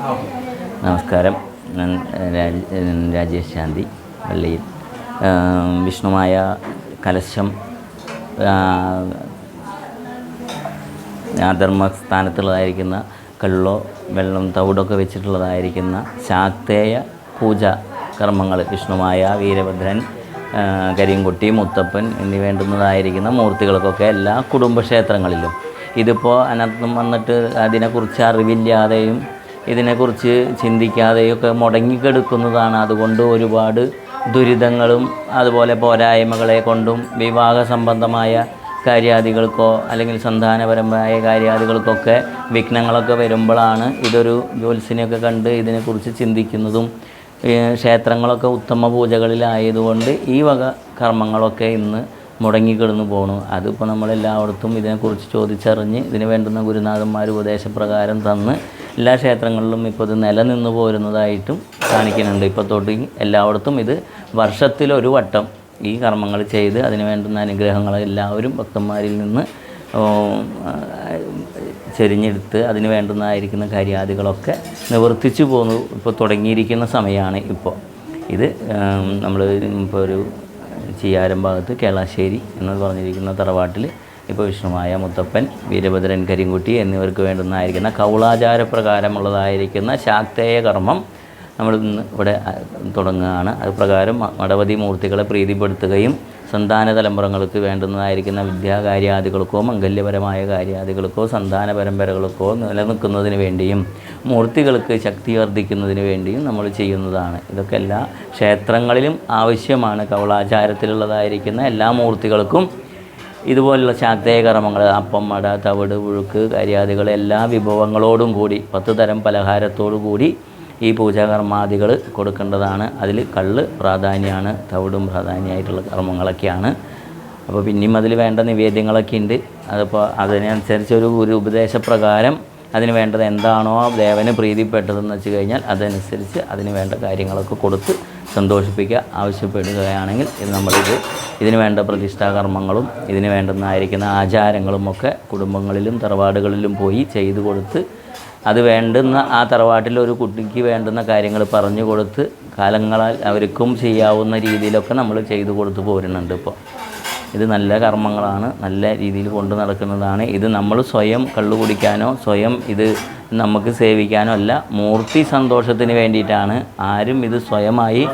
നമസ്കാരം. ഞാൻ രാജ- രാജേഷ് ശാന്തി പള്ളിയിൽ. വിഷ്ണുമായ കലശം ആധർമ്മ സ്ഥാനത്തുള്ളതായിരിക്കുന്ന കള്ളോ വെള്ളം തവിടൊക്കെ വെച്ചിട്ടുള്ളതായിരിക്കുന്ന ശാക്തേയ പൂജ കർമ്മങ്ങൾ വിഷ്ണുമായ വീരഭദ്രൻ കരിങ്കുട്ടി മുത്തപ്പൻ എന്നീ വേണ്ടുന്നതായിരിക്കുന്ന മൂർത്തികൾക്കൊക്കെ എല്ലാ കുടുംബക്ഷേത്രങ്ങളിലും. ഇതിപ്പോൾ അതിനകത്തും വന്നിട്ട് അതിനെക്കുറിച്ച് അറിവില്ലാതെയും ഇതിനെക്കുറിച്ച് ചിന്തിക്കാതെയൊക്കെ മുടങ്ങിക്കെടുക്കുന്നതാണ്. അതുകൊണ്ട് ഒരുപാട് ദുരിതങ്ങളും അതുപോലെ പോരായ്മകളെ കൊണ്ടും വിവാഹ സംബന്ധമായ കാര്യാദികൾക്കോ അല്ലെങ്കിൽ സന്താനപരമായ കാര്യാദികൾക്കൊക്കെ വിഘ്നങ്ങളൊക്കെ വരുമ്പോഴാണ് ഇതൊരു ജ്യോത്സ്യനെയൊക്കെ കണ്ട് ഇതിനെക്കുറിച്ച് ചിന്തിക്കുന്നതും ക്ഷേത്രങ്ങളൊക്കെ ഉത്തമ പൂജകളിലായതുകൊണ്ട് ഈ വക കർമ്മങ്ങളൊക്കെ ഇന്ന് മുടങ്ങിക്കിടന്നു പോണു. അതിപ്പോൾ നമ്മളെല്ലായിടത്തും ഇതിനെക്കുറിച്ച് ചോദിച്ചറിഞ്ഞ് ഇതിന് വേണ്ടുന്ന ഗുരുനാഥന്മാർ ഉപദേശപ്രകാരം തന്ന് എല്ലാ ക്ഷേത്രങ്ങളിലും ഇപ്പോൾ ഇത് നിലനിന്ന് പോരുന്നതായിട്ടും കാണിക്കുന്നുണ്ട്. ഇപ്പോൾ തൊട്ട് എല്ലായിടത്തും ഇത് വർഷത്തിലൊരു വട്ടം ഈ കർമ്മങ്ങൾ ചെയ്ത് അതിന് വേണ്ടുന്ന അനുഗ്രഹങ്ങൾ എല്ലാവരും ഭക്തന്മാരിൽ നിന്ന് ചെരിഞ്ഞെടുത്ത് അതിന് വേണ്ടുന്നതായിരിക്കുന്ന കാര്യാദികളൊക്കെ നിവർത്തിച്ചു പോന്നു ഇപ്പോൾ തുടങ്ങിയിരിക്കുന്ന സമയമാണ് ഇപ്പോൾ ഇത് നമ്മൾ ഇപ്പോൾ ഒരു ചെയ്യാരം ഭാഗത്ത് കേളാശ്ശേരി എന്ന് പറഞ്ഞിരിക്കുന്ന തറവാട്ടിൽ ഇപ്പോൾ വിഷ്ണുമായ മുത്തപ്പൻ വീരഭദ്രൻ കരിങ്കുട്ടി എന്നിവർക്ക് വേണ്ടുന്നതായിരിക്കുന്ന കൗളാചാര പ്രകാരമുള്ളതായിരിക്കുന്ന ശാക്തേയ കർമ്മം നമ്മൾ ഇന്ന് ഇവിടെ തുടങ്ങുകയാണ്. അത് പ്രകാരം മടവതി മൂർത്തികളെ പ്രീതിപ്പെടുത്തുകയും സന്താന തലമുറങ്ങൾക്ക് വേണ്ടുന്നതായിരിക്കുന്ന വിദ്യാകാര്യാദികൾക്കോ മംഗല്യപരമായ കാര്യാദികൾക്കോ സന്താന പരമ്പരകൾക്കോ നിലനിൽക്കുന്നതിന് വേണ്ടിയും മൂർത്തികൾക്ക് ശക്തി വർദ്ധിക്കുന്നതിന് വേണ്ടിയും നമ്മൾ ചെയ്യുന്നതാണ്. ഇതൊക്കെ എല്ലാ ക്ഷേത്രങ്ങളിലും ആവശ്യമാണ്. കൗളാചാരത്തിലുള്ളതായിരിക്കുന്ന എല്ലാ മൂർത്തികൾക്കും ഇതുപോലുള്ള ശാക്തേയ കർമ്മങ്ങൾ അപ്പം മട തവിട് പുഴുക്ക് കരിയാദികൾ എല്ലാ വിഭവങ്ങളോടും കൂടി പത്ത് തരം പലഹാരത്തോടു കൂടി ഈ പൂജാകർമാദികൾ കൊടുക്കേണ്ടതാണ്. അതിൽ കള്ള് പ്രാധാന്യമാണ് തവിടും പ്രാധാന്യമായിട്ടുള്ള കർമ്മങ്ങളൊക്കെയാണ്. അപ്പോൾ പിന്നെയും അതിൽ വേണ്ട നിവേദ്യങ്ങളൊക്കെ ഉണ്ട്. അതിപ്പോൾ അതിനനുസരിച്ച് ഒരു ഒരു ഉപദേശപ്രകാരം അതിന് വേണ്ടത് എന്താണോ ദേവന് പ്രീതിപ്പെട്ടതെന്ന് വെച്ച് കഴിഞ്ഞാൽ അതനുസരിച്ച് അതിന് വേണ്ട കാര്യങ്ങളൊക്കെ കൊടുത്ത് സന്തോഷിപ്പിക്കുക ആവശ്യപ്പെടുകയാണെങ്കിൽ ഇത് നമ്മളിത് ഇതിന് വേണ്ട പ്രതിഷ്ഠാകർമ്മങ്ങളും ഇതിന് വേണ്ടുന്നതായിരിക്കുന്ന ആചാരങ്ങളും ഒക്കെ കുടുംബങ്ങളിലും തറവാടുകളിലും പോയി ചെയ്തു കൊടുത്ത് അത് വേണ്ടുന്ന ആ തറവാട്ടിൽ ഒരു കുട്ടിക്ക് വേണ്ടുന്ന കാര്യങ്ങൾ പറഞ്ഞു കൊടുത്ത് കാലങ്ങളാൽ അവർക്കും ചെയ്യാവുന്ന രീതിയിലൊക്കെ നമ്മൾ ചെയ്തു കൊടുത്ത് പോരുന്നുണ്ട് ഇപ്പോൾ. ഇത് നല്ല കർമ്മങ്ങളാണ് നല്ല രീതിയിൽ കൊണ്ടു നടക്കുന്നതാണ്. ഇത് നമ്മൾ സ്വയം കള്ളു കുടിക്കാനോ സ്വയം ഇത് നമുക്ക് സേവിക്കാനോ അല്ല മൂർത്തി സന്തോഷത്തിന് വേണ്ടിയിട്ടാണ് ആരും ഇത് സ്വയമായി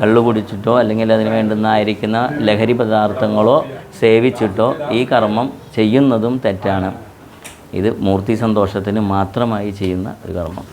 കള്ളു കുടിച്ചിട്ടോ അല്ലെങ്കിൽ അതിന് വേണ്ടുന്നതായിരിക്കുന്ന ലഹരി പദാർത്ഥങ്ങളോ സേവിച്ചിട്ടോ ഈ കർമ്മം ചെയ്യുന്നതും തെറ്റാണ്. ഇത് മൂർത്തി സന്തോഷത്തിന് മാത്രമായി ചെയ്യുന്ന ഒരു കർമ്മം.